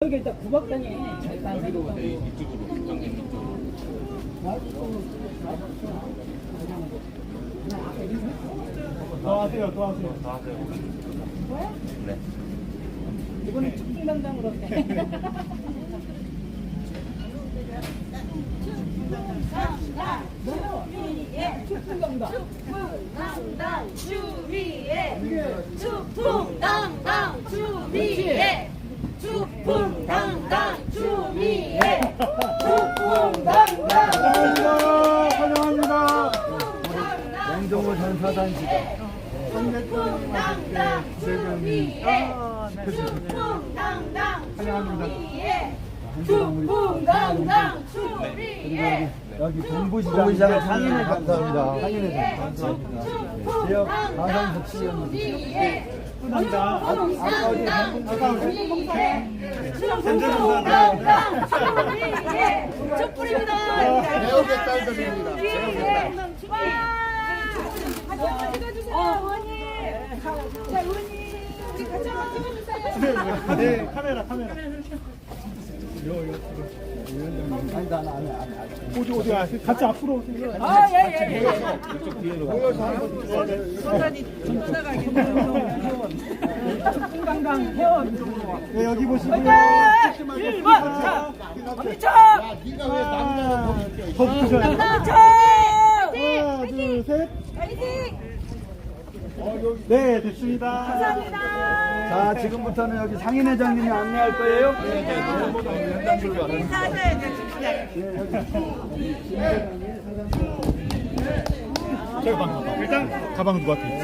여기 일단 구박당에 잘 여기로 네, 이쪽으로 형님 이쪽으로 더 하세요, 더 하세요. 다 하세요. 네. 이거는 충당당으로 해. 당당 주위에 추풍당당 주위에 추풍당당 주위에 추풍당당 환영합니다. 환영합니다. 영종호 전 사단지대 추풍당당 주위에 추풍당당 주위에 추풍당당 주위에 여기 동부시장 상인회 감사합니다. 상인회 네. 감사합니다. 지역 가상복 시연 주위 같이 한번 찍어주세요. 네, 카메라, 카메라. 요, 요, 위 어디, 어디, 아, 같이 앞으로 오세요. 아, 예, 예, 예. 이쪽 한번 충당당 회원 이쪽으로 네, 여기 보시고요. 일 번, 자, 엄지척! 네가 왜 거기 더 돼. 엄지척! 하나, 둘, 셋. 파이팅! 네, 됐습니다. 감사합니다. 자, 지금부터는 여기 상인회장님이 안내할 거예요. 네, 인사하셔야 돼요, 주시장. 일단 가방 누가 갖고 있지?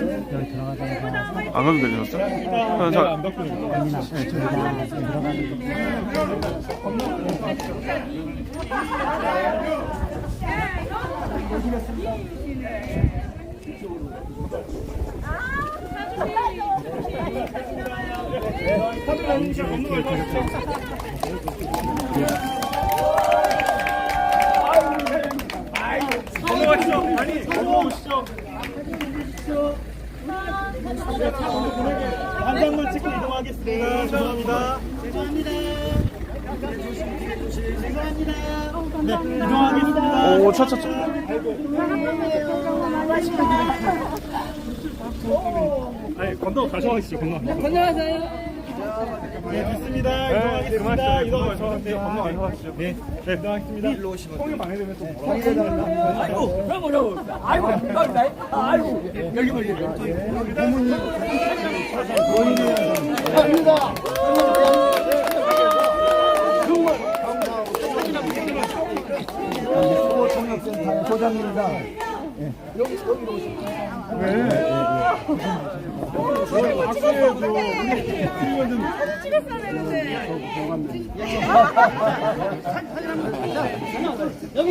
안 가도? 자, 안 갖고 있는 넘어가시죠. 아니, 넘어오시죠. 한 장만 찍고 이동하겠습니다. 죄송합니다. 죄송합니다. 네, 이동하겠습니다. 오, 차차차. 아니, 건너 가셔가시죠, 건너. 건너가세요. 네, 됐습니다. 이동하겠습니다. 이동하시죠. 네, 건너 가셔가시죠. 네, 네, 이동하겠습니다. 일로 오시면. 통일 방해되면 또. 아이고, 그럼 어려워. 아이고, 아이고, 아이고. 여기 멀리. 수고 통역센터 소장입니다. 여기 여기로 오시죠. 왜? 박수해야죠. 찍었어야 되는데. 여기.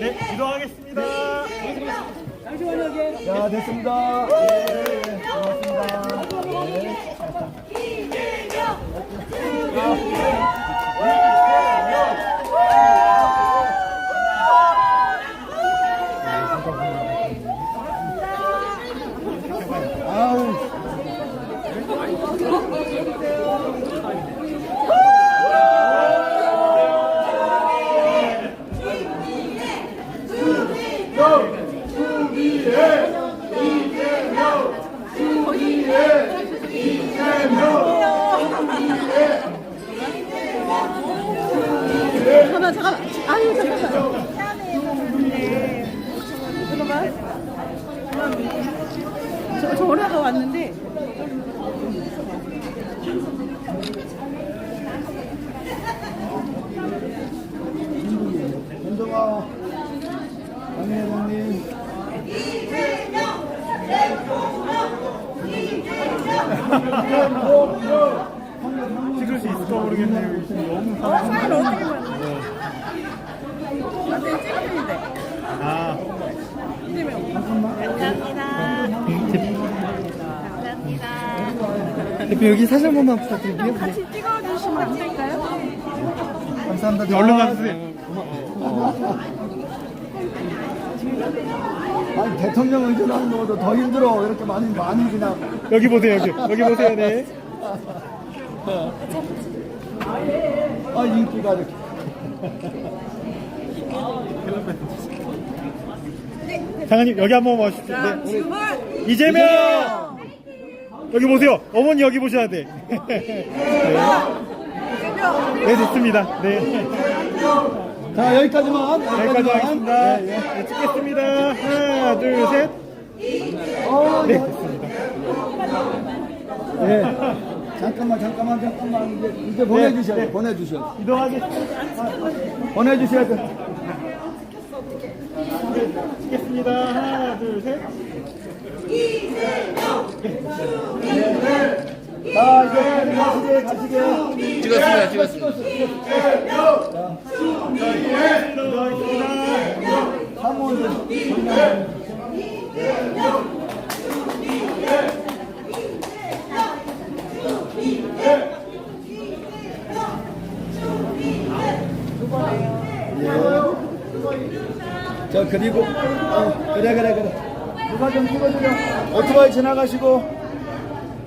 네, 이동하겠습니다. 잠시만요, 여기. 자, 됐습니다. 네. 아우. 잠깐만, 잠깐만. 아유, 잠깐만. 잠깐만. 저, 저 올라가 왔는데. 윤정아, 강희 회장님. 찍을 수 있을까 모르겠네요. 지금 너무 사인 어떻게 받는 아, 대표 여기 사진 한 번만 부탁드릴게요. 같이 찍어주시면 안 될까요? 감사합니다. 얼른 가주세요. 아니 대통령 의전하는 것보다 더 힘들어. 이렇게 많이 많이 그냥 여기 보세요, 여기. 여기 보세요, 네. 아 인기가 이렇게. 장관님, 여기 한번 와주십시오. 네. 이재명! 여기 보세요. 어머니 여기 보셔야 돼. 네. 네, 됐습니다. 네. 자 여기까지만. 여기까지 하겠습니다. 예, 예. 네, 찍겠습니다. 하나, 둘, 셋. 어, 네, 됐습니다. 예. 잠깐만 잠깐만 잠깐만 이제 이제 보내주셔야 돼. 네. 보내주셔야 돼. 이동하겠습니다. 보내주셔야 돼. 찍겠습니다. 하나, 둘, 셋. 자 이제 가시게 가시게. 찍었습니다. 찍었습니다. 이동하겠습니다. 사무원 예. 저 그리고 어, 그래 그래 그래. 누가 좀 찍어주려. 오토바이 지나가시고.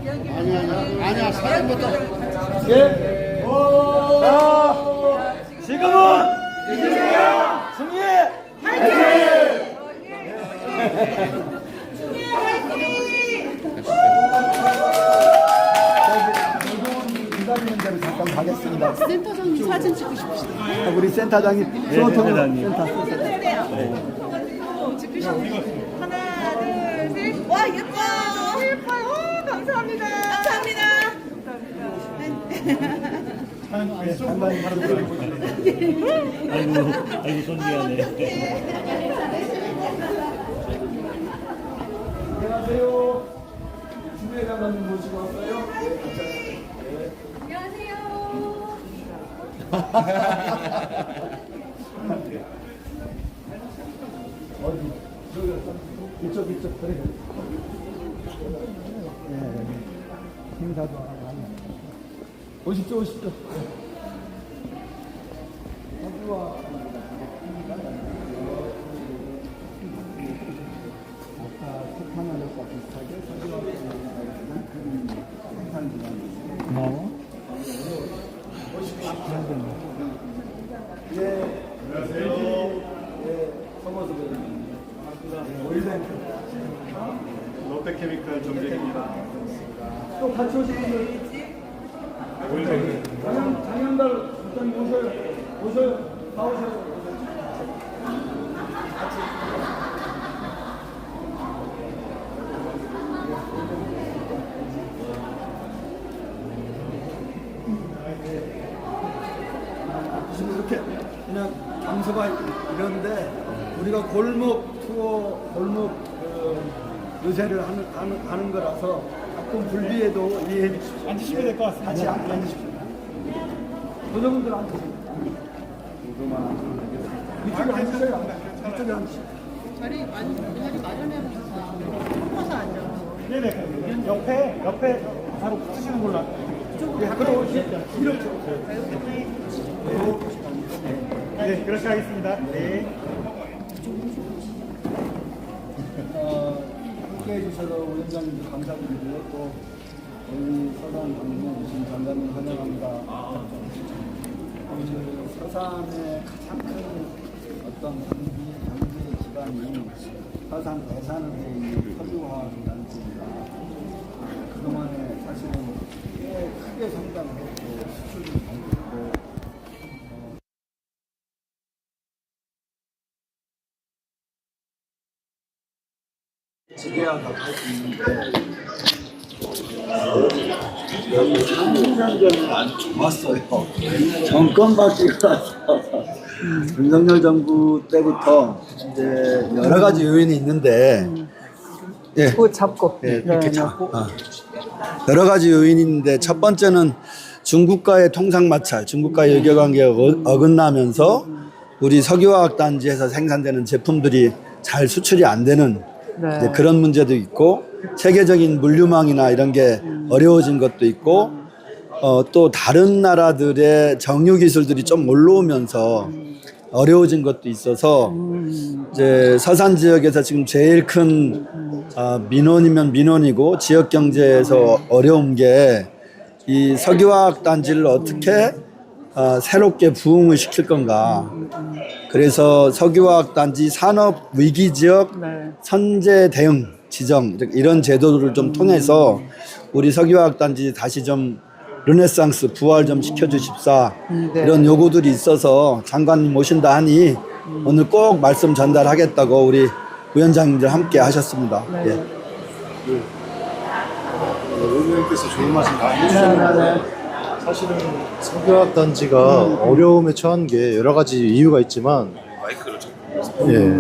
아니 아니 아니야 사진부터. 예. 자 지금은 이재명 승리! 기다리 가겠습니다. 센터장님 사진 찍고 싶으시다. 아, 우리 센터장이 수호통 센터. 하나, 둘, 셋. 와, 예뻐. 예뻐요. 오, 감사합니다. 감사합니다. 상당히 바로 들어가고 아이고, 아이고, 손 미안해. 안녕하세요. 주례 장관님 모시고 왔어요. 어디? 이쪽 이쪽 그래. 예, 행사도 하고 하네. 오십시오 오십시오. 또 같이 오신 분들. 장현, 장현달 부장님 오셔요. 오셔요. 다 오셔요. 지금 이렇게 그냥 장소가 이런데 우리가 골목 투어 골목 그 요새를 하는, 하는, 하는 거라서 조금 불비해도 이해해 주십시오. 앉으시면 될 것 같습니다. 같이 앉- 앉으십시오. 도저분들 앉으세요. 이쪽에 앉으세요. 이쪽에 앉으세요. 네네. 옆에, 옆에 바로 붙으시는 걸로. 예, 그럼 이렇게. 네, 그렇게 하겠습니다. 네. 어, 함께 해주셔서 위원장님도 감사드리고요. 또 우리 서산 방문에 오신 장관님 환영합니다. 그 서산의 가장 큰 어떤 단기, 단기 기반이 서산 대산을 해 있는 석유화학단지입니다. 그동안에 사실은 꽤 크게 성장했고 수출도 지배하고 할수 있는데 좋았어요. 정권 바뀌고 나서 윤석열 정부 때부터 이제 여러 가지 요인이 있는데 예, 잡고. 예, 이렇게 잡, 어. 여러 가지 요인이 있는데 첫 번째는 중국과의 통상 마찰, 중국과의 유교관계가 어- 어긋나면서 우리 석유화학 단지에서 생산되는 제품들이 잘 수출이 안 되는 이제 그런 문제도 있고 세계적인 물류망이나 이런 게 어려워진 것도 있고 어, 또 다른 나라들의 정유 기술들이 좀 올라오면서 어려워진 것도 있어서 이제 서산 지역에서 지금 제일 큰 아, 민원이면 민원이고 지역 경제에서 어려운 게 이 석유화학 단지를 어떻게 아, 새롭게 부흥을 시킬 건가. 그래서 석유화학 단지 산업 위기 지역 네. 선제 대응 지정 이런 제도를 좀 통해서 우리 석유화학 단지 다시 좀 르네상스 부활 좀 시켜주십사 네. 이런 요구들이 있어서 장관님 모신다 하니 오늘 꼭 말씀 전달하겠다고 우리 위원장님들 함께 하셨습니다. 예. 의원님께서 좋은 말씀 많이 해주셨는데 사실은 석유화학 단지가 어려움에 처한 게 여러 가지 이유가 있지만 예.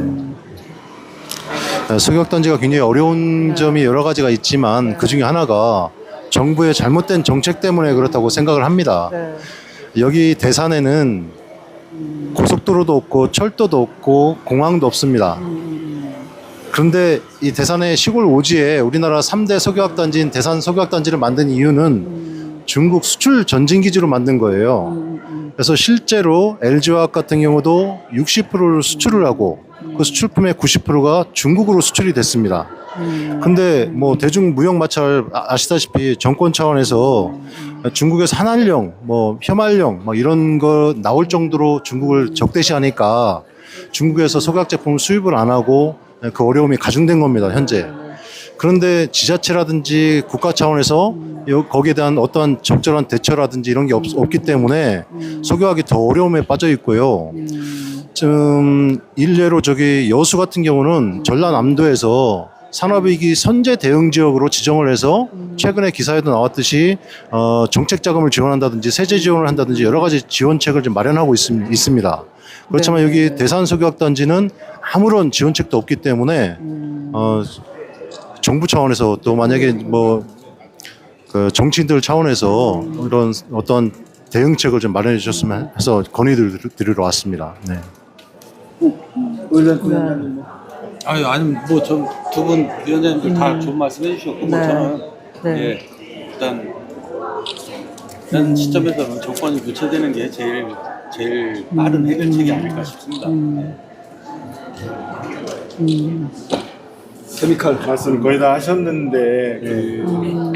석유화학 단지가 굉장히 어려운 점이 여러 가지가 있지만 그 중에 하나가 정부의 잘못된 정책 때문에 그렇다고 생각을 합니다. 네. 여기 대산에는 고속도로도 없고 철도도 없고 공항도 없습니다. 그런데 이 대산의 시골 오지에 우리나라 3대 석유화학 단지인 대산 석유화학 단지를 만든 이유는 중국 수출 전진 기지로 만든 거예요. 그래서 실제로 LG화학 같은 경우도 60%를 수출을 하고 그 수출품의 90%가 중국으로 수출이 됐습니다. 근데 뭐 대중 무역 마찰 아- 아시다시피 정권 차원에서 중국에서 한한령, 뭐 혐한령, 막 이런 거 나올 정도로 중국을 적대시하니까 중국에서 석유화학 제품을 수입을 안 하고 그 어려움이 가중된 겁니다 현재. 그런데 지자체라든지 국가 차원에서 요- 거기에 대한 어떠한 적절한 대처라든지 이런 게 없, 없기 때문에 석유화학이 더 어려움에 빠져 있고요. 좀 일례로 저기 여수 같은 경우는 전라남도에서 산업위기 선제 대응 지역으로 지정을 해서 최근에 기사에도 나왔듯이 어, 정책 자금을 지원한다든지 세제 지원을 한다든지 여러 가지 지원책을 좀 마련하고 있습, 있습니다. 그렇지만 여기 대산 석유학 단지는 아무런 지원책도 없기 때문에 어, 정부 차원에서 또 만약에 뭐 그 정치인들 차원에서 이런 어떤 대응책을 좀 마련해 주셨으면 해서 건의를 드리러 왔습니다. 네. 의원. 아니 아니 뭐전두 분 위원장님들 다 좋은 말씀 해 주셨고 뭐 네. 저는 네. 예 일단 이런 시점에서는 정권이 교체되는 게 제일 제일 빠른 해결책이 아닐까 싶습니다. 케미칼 말씀. 거의 다 하셨는데 그,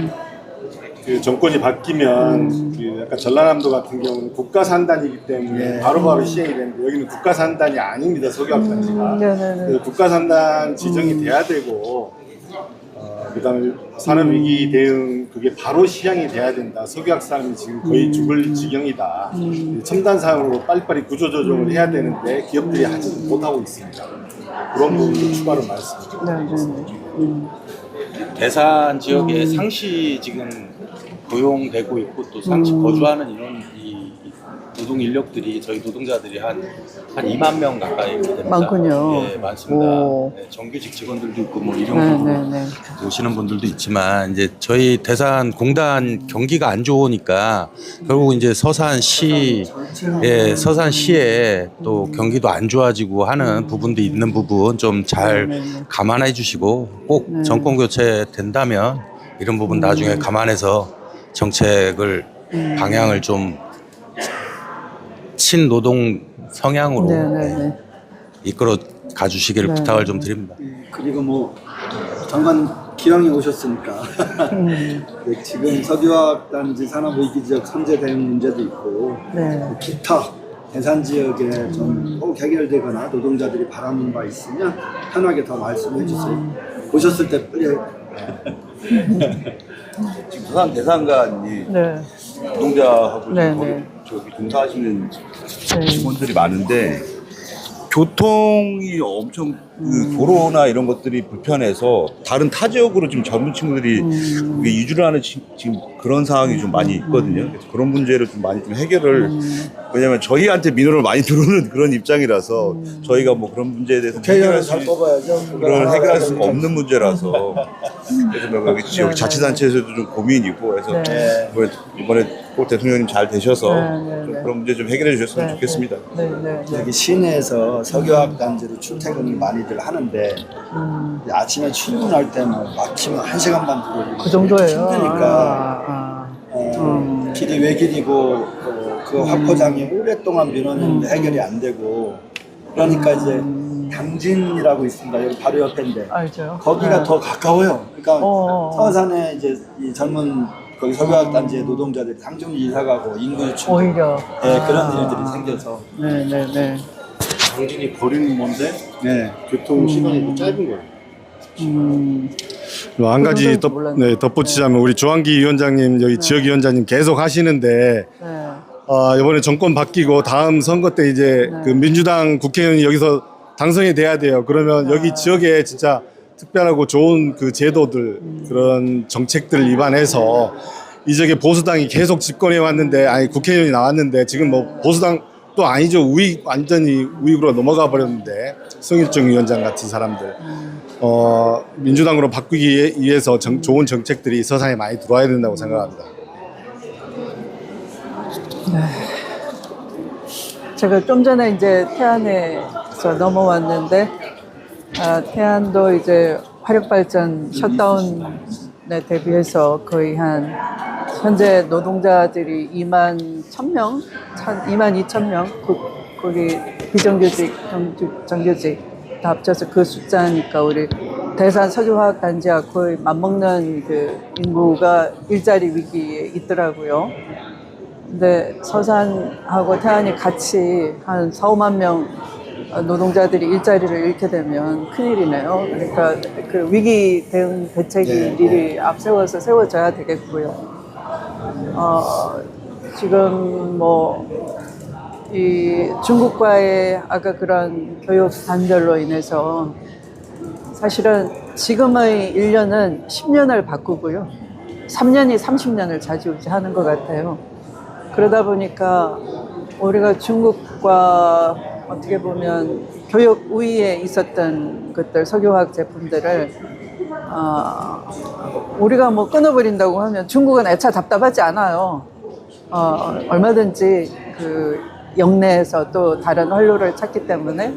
그 정권이 바뀌면 그 약간 전라남도 같은 경우는 국가 산단이기 때문에 바로바로 시행이 되는데 여기는 국가 산단이 아닙니다 석유학 단지가. 네네네. 그 국가 산단 지정이 돼야 되고 어, 그다음에 산업 위기 대응 그게 바로 시행이 돼야 된다. 석유학 산업이 지금 거의 죽을 지경이다. 첨단 산업으로 빨리빨리 구조조정을 해야 되는데 기업들이 하지 못하고 있습니다 그런 부분도 추가로 말씀드립니다. 대산 지역에 상시 지금 고용되고 있고 또 상시 거주하는 이런 이 노동 인력들이 저희 노동자들이 한 한 2만 명 가까이 됩니다. 많군요. 예, 많습니다. 오. 네, 정규직 직원들도 있고 뭐 네, 일용직으로 네, 네. 오시는 분들도 있지만 이제 저희 대산 공단 경기가 안 좋으니까 결국 이제 서산시 예, 서산시에 또 경기도 안 좋아지고 하는 부분도 있는 부분 좀 잘 감안해 주시고 꼭 정권 교체 된다면 이런 부분 나중에 감안해서 정책을 방향을 좀 친노동 성향으로 네, 네, 네. 이끌어 가주시기를 네. 부탁을 좀 드립니다. 그리고 뭐 장관 기왕에 오셨으니까 그 지금 석유화학 단지 산업 위기 지역 선제 대응 문제도 있고 네. 기타 대산 지역에 좀꼭 해결되거나 노동자들이 바라는 바 있으면 편하게 더 말씀해 주세요. 오셨을 때 빨리 지금 부산 대상관이 네. 노동자하고 네, 네. 저기 봉사하시는 네. 직원들이 많은데 교통이 엄청 그 도로나 이런 것들이 불편해서 다른 타 지역으로 지금 젊은 친구들이 그게 이주를 하는 지, 금 그런 상황이 좀 많이 있거든요. 그래서 그런 문제를 좀 많이 좀 해결을 왜냐면 저희한테 민원을 많이 들어오는 그런 입장이라서 저희가 뭐 그런 문제에 대해서 해결할 수잘 뽑아야죠. 그걸 해결할 수가 없는 문제라서 그래서 뭐 여기 지역 자치단체에서도 좀 고민이고 그래서 네. 이번에, 이번에 꼭 대통령님 잘 되셔서 네, 네, 좀 네. 그런 문제 좀 해결해 주셨으면 네, 좋겠습니다. 네, 네, 네. 여기 시내에서 석유화학 단지로 출퇴근을 많이들 하는데 이제 아침에 출근할 때는 막히면 한 시간 반 걸리고 그 정도예요. 힘드니까 아, 아. 어, 길이 외길이고 어, 그 확포장이 오랫동안 민원이 해결이 안 되고 그러니까 이제 당진이라고 있습니다. 여기 바로 옆인데 알죠. 거기가 네. 더 가까워요. 그러니까 어. 서산에 이제 이 젊은 거기 석유학단지의 노동자들이 상중 이사 가고 인구 유출 오히려. 네, 아. 그런 일들이 생겨서 네네네. 당진이 거리는 먼데 네. 교통 시간이 또 짧은 거예요. 음, 뭐한 가지 덧, 줄 몰랐네. 네, 덧붙이자면 우리 조한기 위원장님 여기 지역 위원장님 계속 하시는데 네. 어, 이번에 정권 바뀌고 다음 선거 때 이제 네. 그 민주당 국회의원이 여기서 당선이 돼야 돼요. 그러면 아. 여기 지역에 진짜 특별하고 좋은 그 제도들 음. 그런 정책들 위반해서 이 지역에 보수당이 계속 집권해 왔는데 아니 국회의원이 나왔는데 지금 뭐 보수당 또 아니죠 우익 완전히 우익으로 넘어가 버렸는데 성일정 위원장 같은 사람들 어 민주당으로 바꾸기 위해서 정- 좋은 정책들이 서산에 많이 들어와야 된다고 생각합니다. 제가 좀 전에 이제 태안에서 넘어왔는데 아, 태안도 이제 화력발전 셧다운에 대비해서 거의 한 현재 노동자들이 2만 1,000명, 2만 2천 명, 그, 거기 비정규직, 정규, 정규직 다 합쳐서 그 숫자니까 우리 대산 석유화학 단지와 거의 맞먹는 그 인구가 일자리 위기에 있더라고요. 근데 서산하고 태안이 같이 한 4, 5만 명 노동자들이 일자리를 잃게 되면 큰일이네요. 그러니까 그 위기 대응 대책이 네, 미리 앞세워서 세워져야 되겠고요. 어, 지금 뭐, 이 중국과의 아까 그런 교육 단절로 인해서 사실은 지금의 1년은 10년을 바꾸고요. 3년이 30년을 좌지우지하는 것 같아요. 그러다 보니까 우리가 중국과 어떻게 보면 교육 우위에 있었던 것들 석유화학 제품들을 어, 우리가 뭐 끊어버린다고 하면 중국은 애차 답답하지 않아요. 어, 얼마든지 그 영내에서 또 다른 활로를 찾기 때문에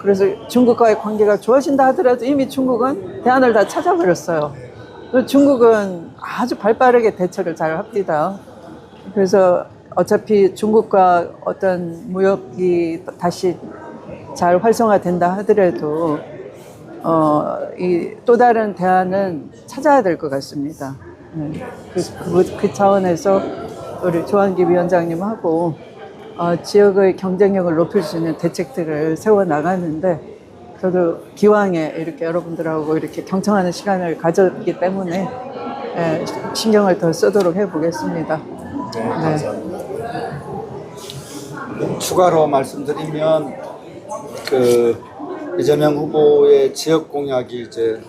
그래서 중국과의 관계가 좋아진다 하더라도 이미 중국은 대안을 다 찾아버렸어요. 중국은 아주 발빠르게 대처를 잘 합니다. 그래서 어차피 중국과 어떤 무역이 다시 잘 활성화된다 하더라도 어, 이 또 다른 대안은 찾아야 될 것 같습니다. 네. 그, 그, 그 차원에서 우리 조한기 위원장님하고 어, 지역의 경쟁력을 높일 수 있는 대책들을 세워 나가는데 저도 기왕에 이렇게 여러분들하고 이렇게 경청하는 시간을 가졌기 때문에 예, 신경을 더 쓰도록 해보겠습니다. 네. 추가로 말씀드리면 그 이재명 후보의 지역 공약이 이제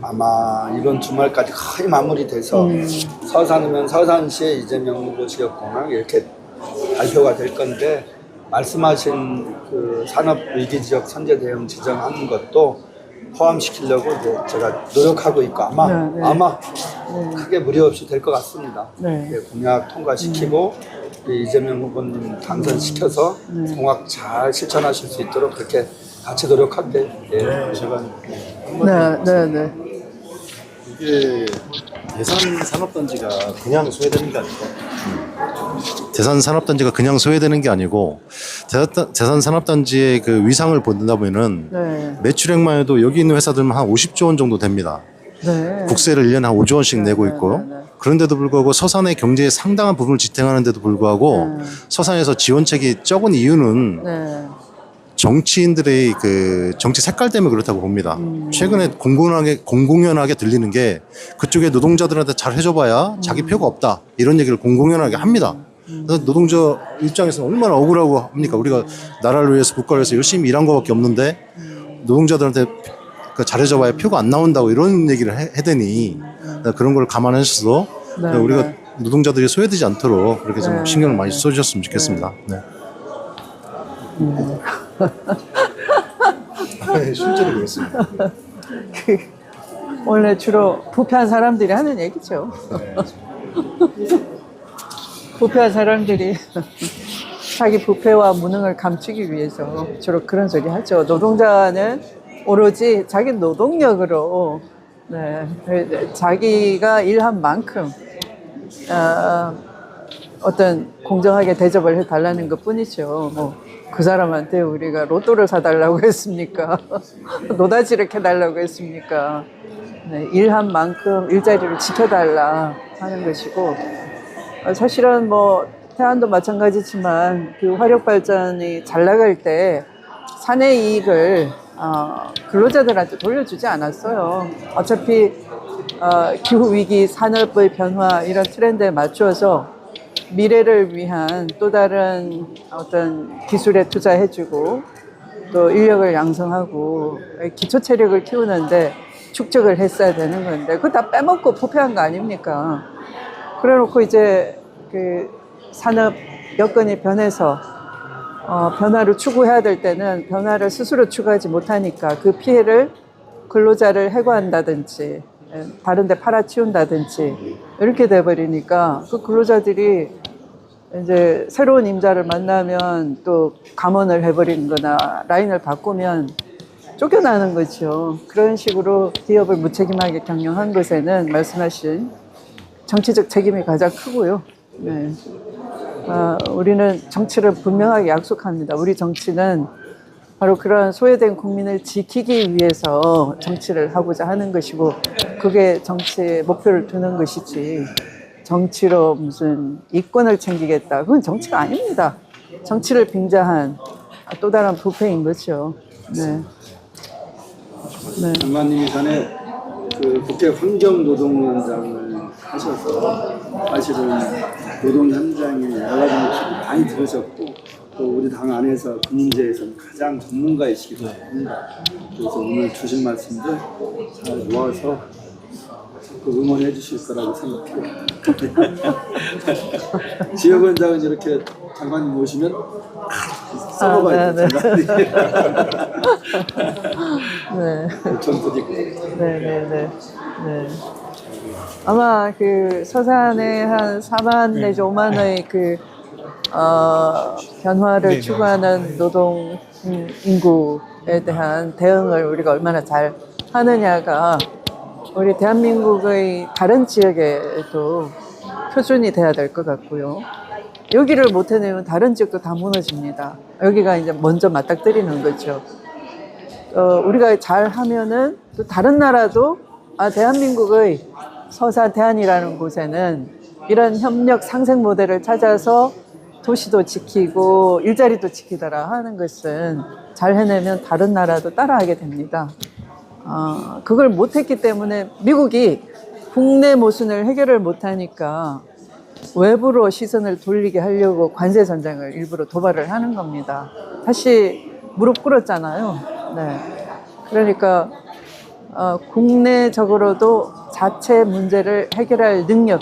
아마 이번 주말까지 거의 마무리돼서 서산이면 서산시의 이재명 후보 지역 공약 이렇게 발표가 될 건데 말씀하신 그 산업 위기 지역 선제 대응 지정하는 것도 포함시키려고 이제 제가 노력하고 있고 아마 네, 네. 아마 크게 무리 없이 될 것 같습니다. 네. 예, 공약 통과시키고 이 이재명 후보님 당선시켜서 네. 공약 잘 실천하실 수 있도록 그렇게 같이 노력할게요. 예. 제가 네, 네, 네. 이게 대산 산업단지가 그냥 소외되는 게 아니고 대산 산업단지가 그냥 소외되는 게 아니고 대산, 대산 산업단지의 그 위상을 본다 보면은 네. 매출액만 해도 여기 있는 회사들만 한 50조 원 정도 됩니다. 네. 국세를 1년에 한 5조 원씩 내고 네, 있고 네, 네. 그런데도 불구하고 서산의 경제에 상당한 부분을 지탱하는데도 불구하고 네. 서산에서 지원책이 적은 이유는 네. 정치인들의 그 정치 색깔 때문에 그렇다고 봅니다. 음. 최근에 공공연하게 공공연하게 들리는 게 그쪽에 노동자들한테 잘 해줘봐야 음. 자기 표가 없다 이런 얘기를 공공연하게 합니다. 그래서 노동자 입장에서는 얼마나 억울하고 합니까? 우리가 나라를 위해서 국가를 위해서 열심히 일한 것밖에 없는데 노동자들한테 그 잘해줘봐야 표가 안 나온다고 이런 얘기를 해, 해대니 그런 걸 감안해서도 네, 우리가 네. 노동자들이 소외되지 않도록 그렇게 좀 네, 신경을 네, 많이 네. 써주셨으면 좋겠습니다. 네. 실제로 그렇습니다. 그 원래 주로 부패한 사람들이 하는 얘기죠. 부패한 사람들이 자기 부패와 무능을 감추기 위해서 주로 그런 소리 하죠. 노동자는 오로지 자기 노동력으로 네, 자기가 일한 만큼 어, 어떤 공정하게 대접을 해달라는 것 뿐이죠. 뭐 그 사람한테 우리가 로또를 사달라고 했습니까? 노다지를 캐달라고 했습니까? 네, 일한 만큼 일자리를 지켜달라 하는 것이고 어, 사실은 뭐 태안도 마찬가지지만 그 화력 발전이 잘 나갈 때 사내 이익을 어, 근로자들한테 돌려주지 않았어요. 어차피 어, 기후 위기, 산업의 변화 이런 트렌드에 맞춰서 미래를 위한 또 다른 어떤 기술에 투자해주고 또 인력을 양성하고 기초 체력을 키우는데 축적을 했어야 되는 건데 그거 다 빼먹고 포폐한 거 아닙니까? 그래놓고 이제 그 산업 여건이 변해서 어, 변화를 추구해야 될 때는 변화를 스스로 추구하지 못하니까 그 피해를 근로자를 해고한다든지 예, 다른 데 팔아치운다든지 이렇게 돼버리니까 그 근로자들이 이제 새로운 임자를 만나면 또 감원을 해버리는 거나 라인을 바꾸면 쫓겨나는 거죠. 그런 식으로 기업을 무책임하게 경영한 것에는 말씀하신 정치적 책임이 가장 크고요. 네. 아, 우리는 정치를 분명하게 약속합니다. 우리 정치는 바로 그런 소외된 국민을 지키기 위해서 정치를 하고자 하는 것이고 그게 정치의 목표를 두는 것이지 정치로 무슨 이권을 챙기겠다 그건 정치가 아닙니다. 정치를 빙자한 또 다른 부패인 거죠. 네. 네. 장관님이 전에 그 국회 환경 노동위원장을 하셔서 사실은 노동 현장에 여러 가지 많이 들으셨고 또 우리 당 안에서 그 문제에서는 가장 전문가이시기도 합니다. 그래서 오늘 주신 말씀들 잘 모아서 그 응원해 주실 거라고 생각해요. 지역원장은 이렇게 장관님 모시면 써먹어야 아, 네, 돼. 장관님. 네. 전투 있고. 네네 네. 네. 아마 그 서산에 한 4만 내지 5만의 그, 어, 변화를 추구하는 노동 음, 인구에 대한 대응을 우리가 얼마나 잘 하느냐가 우리 대한민국의 다른 지역에도 표준이 돼야 될 것 같고요. 여기를 못 해내면 다른 지역도 다 무너집니다. 여기가 이제 먼저 맞닥뜨리는 거죠. 어, 우리가 잘 하면은 또 다른 나라도 아, 대한민국의 서사 대안이라는 곳에는 이런 협력 상생 모델을 찾아서 도시도 지키고 일자리도 지키더라 하는 것은 잘 해내면 다른 나라도 따라하게 됩니다. 어, 그걸 못했기 때문에 미국이 국내 모순을 해결을 못하니까 외부로 시선을 돌리게 하려고 관세 전쟁을 일부러 도발을 하는 겁니다. 다시 무릎 꿇었잖아요. 네. 그러니까 어, 국내적으로도 자체 문제를 해결할 능력,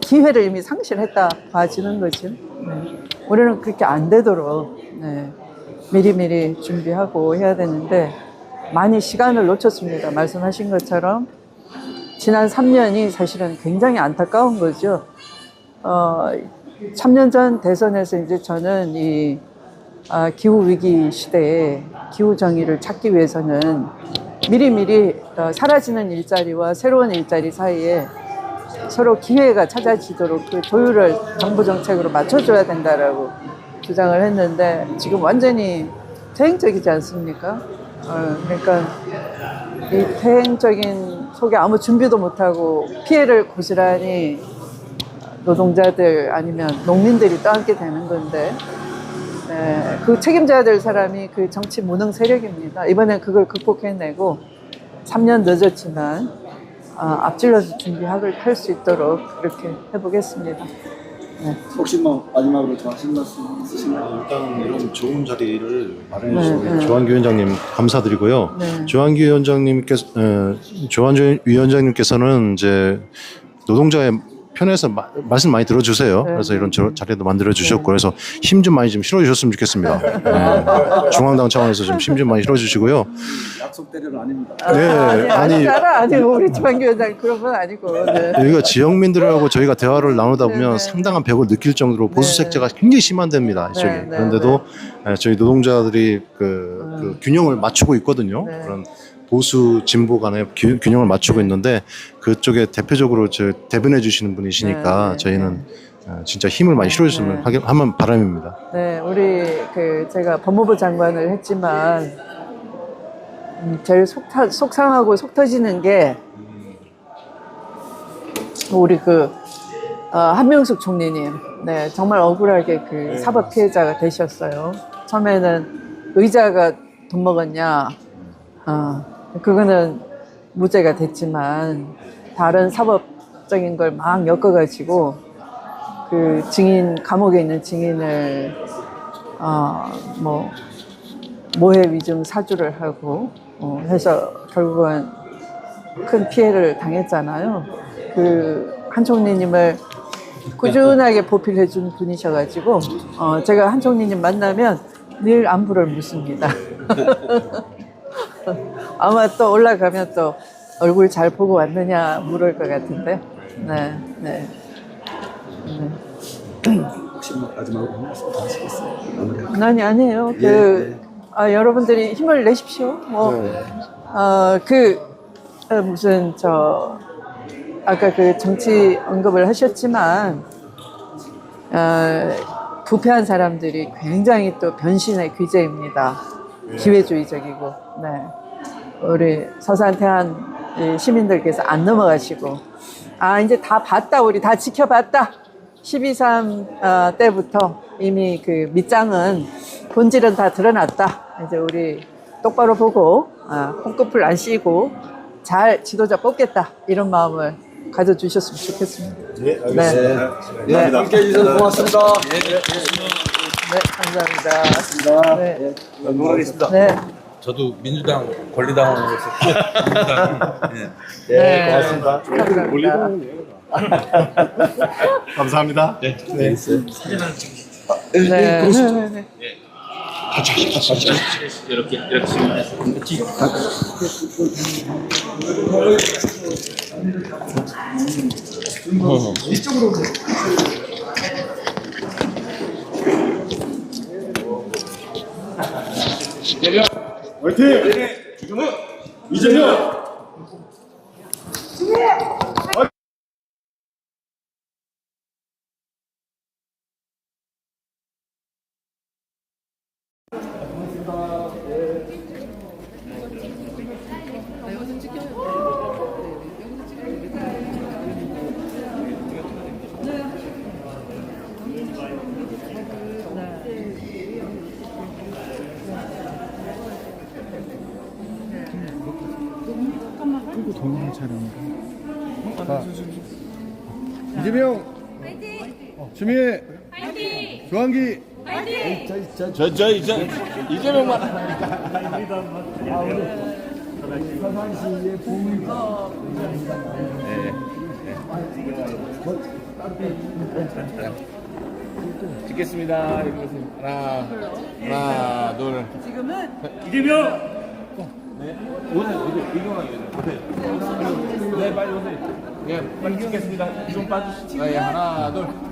기회를 이미 상실했다 봐지는 거죠. 네. 우리는 그렇게 안 되도록 네. 미리미리 준비하고 해야 되는데 많이 시간을 놓쳤습니다. 말씀하신 것처럼 지난 3년이 사실은 굉장히 안타까운 거죠. 어, 3년 전 대선에서 이제 저는 이 아, 기후 위기 시대에 기후 정의를 찾기 위해서는 미리미리 어, 사라지는 일자리와 새로운 일자리 사이에 서로 기회가 찾아지도록 그 조율을 정부 정책으로 맞춰줘야 된다라고 주장을 했는데 지금 완전히 퇴행적이지 않습니까? 어, 그러니까 이 퇴행적인 속에 아무 준비도 못하고 피해를 고스란히 노동자들 아니면 농민들이 떠안게 되는 건데 네, 그 책임져야 될 사람이 그 정치 무능 세력입니다. 이번엔 그걸 극복해내고 3년 늦었지만 아, 앞질러서 준비를 할수 있도록 그렇게 해보겠습니다. 혹시 뭐 마지막으로 더 하신 말씀 있으신가요? 일단 이런 좋은 자리를 마련해 네, 주신 네. 조한규 위원장님 감사드리고요. 네. 조한규 위원장님께서 에, 조한규 위원장님께서는 이제 노동자의 편에서 마- 말씀 많이 들어주세요. 네. 그래서 이런 저- 자리도 만들어 주셨고 그래서 힘 좀 많이 좀 실어 주셨으면 좋겠습니다. 네. 중앙당 차원에서 좀 힘 좀 많이 실어 주시고요. 약속 대로는 아닙니다. 네, 아니, 아니 아니, 아니, 우리 위원장 그런 건 아니고. 네. 여기가 지역민들하고 저희가 대화를 나누다 보면 네, 네. 상당한 벽을 느낄 정도로 보수 네. 색채가 굉장히. 이쪽에. 네, 네, 그런데도 에, 저희 노동자들이 그, 그 균형을 맞추고 있거든요. 네. 그런 보수 진보 간의 균- 균형을 맞추고 있는데 그쪽에 대표적으로 저 대변해 주시는 분이시니까 네, 네, 저희는 어, 진짜 힘을 많이 실어줬으면 하게- 하면 바람입니다. 네, 우리 그 제가 법무부 장관을 했지만 음, 제일 속, 타, 속상하고 속 터지는 게 우리 그 어, 한명숙 총리님, 네 정말 억울하게 그 사법 피해자가 되셨어요. 처음에는 의자가 돈 먹었냐, 어, 그거는 무죄가 됐지만 다른 사법적인 걸 막 엮어가지고 그 증인 감옥에 있는 증인을 어뭐 모해 위증 사주를 하고 어, 해서 결국은 큰 피해를 당했잖아요. 그 한 총리님을 꾸준하게 보필해 준 분이셔가지고 어, 제가 한 총리님 만나면 늘 안부를 묻습니다. 아마 또 올라가면 또 얼굴 잘 보고 왔느냐 물을 것 같은데. 네, 네. 혹시 뭐 마지막으로 한 말씀 더 하시겠어요? 마무리할까요? 아니 아니에요. 예, 그 아, 여러분들이 힘을 내십시오. 뭐 어, 그 어, 무슨 저 아까 그 정치 언급을 하셨지만 어, 부패한 사람들이 굉장히 또 변신의 귀재입니다. 기회주의적이고, 네. 우리 서산 태안 이 시민들께서 안 넘어가시고, 아 이제 다 봤다, 우리 다 지켜봤다. 12.3 어, 때부터 이미 그 밑장은 본질은 다 드러났다. 이제 우리 똑바로 보고 아, 콩꺼풀 안 씌고 잘 지도자 뽑겠다 이런 마음을 가져주셨으면 좋겠습니다. 네, 알겠습니다. 네, 함께 해주셔서 고맙습니다. 네, 감사합니다. 네, 넘어가겠습니다. 네, 저도 민주당 권리당원으로서 예. 네. 고맙습니다. 감사합니다. 감사합니다. 네. 네, 네, 네. 이렇게 이렇게 화이팅! 지금은 이재명! 이재명 주미애 조한기 저저 이제 이재명만 찍겠습니다. 이렇게 하나, 하나, 둘. 지금은 이재명. 네. 오세요. 이거 이거만 이거. 네, 빨리 오세요. 예, 빨리 찍겠습니다. 좀 빠주시죠. 네, 하나, 둘.